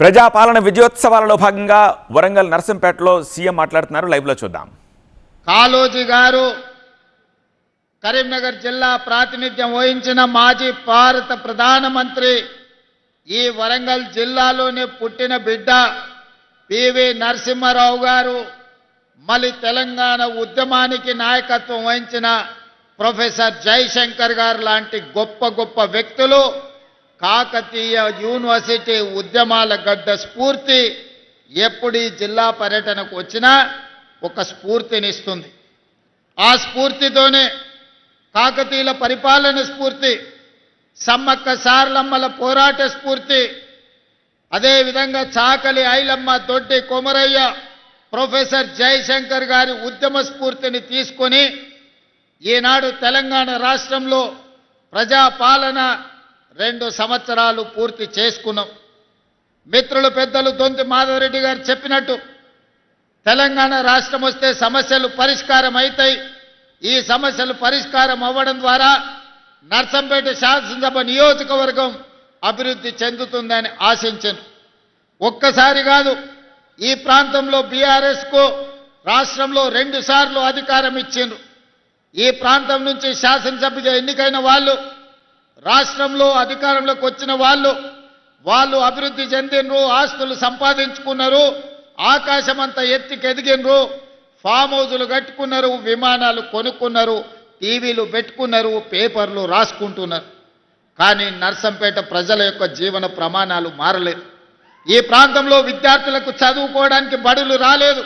ప్రజాపాలన విజయోత్సవాలలో భాగంగా వరంగల్ నర్సంపేటలో సీఎం మాట్లాడుతున్నారు. లైవ్లో చూద్దాం. కాళోజీ గారు కరీంనగర్ జిల్లా ప్రాతినిధ్యం వహించిన మాజీ భారత ప్రధానమంత్రి ఈ వరంగల్ జిల్లాలోనే పుట్టిన బిడ్డ పివి నరసింహారావు గారు మళ్ళీ తెలంగాణ ఉద్యమానికి నాయకత్వం వహించిన ప్రొఫెసర్ జయశంకర్ గారు లాంటి గొప్ప గొప్ప వ్యక్తులు కాకతీయ యూనివర్సిటీ ఉద్యమాల గడ్డ స్ఫూర్తి ఎప్పుడు ఈ జిల్లా పర్యటనకు వచ్చినా ఒక స్ఫూర్తినిస్తుంది. ఆ స్ఫూర్తితోనే కాకతీయుల పరిపాలన స్ఫూర్తి సమ్మక్క సార్లమ్మల పోరాట స్ఫూర్తి అదేవిధంగా చాకలి ఐలమ్మ దొడ్డి కొమరయ్య ప్రొఫెసర్ జయశంకర్ గారి ఉద్యమ స్ఫూర్తిని తీసుకొని ఈనాడు తెలంగాణ రాష్ట్రంలో ప్రజాపాలన రెండు సంవత్సరాలు పూర్తి చేసుకున్నాం. మిత్రులు పెద్దలు దొంతి మాధవరెడ్డి గారు చెప్పినట్టు తెలంగాణ రాష్ట్రం వస్తే సమస్యలు పరిష్కారం అవుతాయి ఈ సమస్యలు పరిష్కారం అవ్వడం ద్వారా నర్సంపేట శాసనసభ నియోజకవర్గం అభివృద్ధి చెందుతుందని ఆశించను. ఒక్కసారి కాదు ఈ ప్రాంతంలో బీఆర్ఎస్కు రాష్ట్రంలో రెండుసార్లు అధికారం ఇచ్చిండ్రు. ఈ ప్రాంతం నుంచి శాసనసభ్యుగా ఎన్నికైన వాళ్ళు రాష్ట్రంలో అధికారంలోకి వచ్చిన వాళ్ళు వాళ్ళు అభివృద్ధి చెందినరు ఆస్తులు సంపాదించుకున్నారు ఆకాశం అంతా ఎత్తికి ఎదిగినరు ఫామ్ హౌజులు కట్టుకున్నారు విమానాలు కొనుక్కున్నారు టీవీలు పెట్టుకున్నారు పేపర్లు రాసుకుంటున్నారు. కానీ నర్సంపేట ప్రజల యొక్క జీవన ప్రమాణాలు మారలేదు. ఈ ప్రాంతంలో విద్యార్థులకు చదువుకోవడానికి బడులు రాలేదు.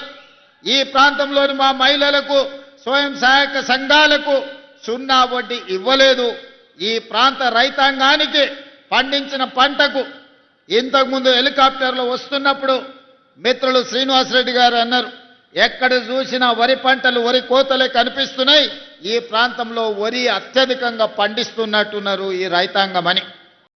ఈ ప్రాంతంలోని మా మహిళలకు స్వయం సహాయక సంఘాలకు సున్నా వడ్డీ ఇవ్వలేదు. ఈ ప్రాంత రైతాంగానికి పండించిన పంటకు ఇంతకుముందు హెలికాప్టర్లో వస్తున్నప్పుడు మిత్రులు శ్రీనివాసరెడ్డి గారు అన్నారు ఎక్కడ చూసినా వరి పంటలు వరి కోతలే కనిపిస్తున్నాయి ఈ ప్రాంతంలో వరి అత్యధికంగా పండిస్తున్నట్టున్నారు ఈ రైతాంగమని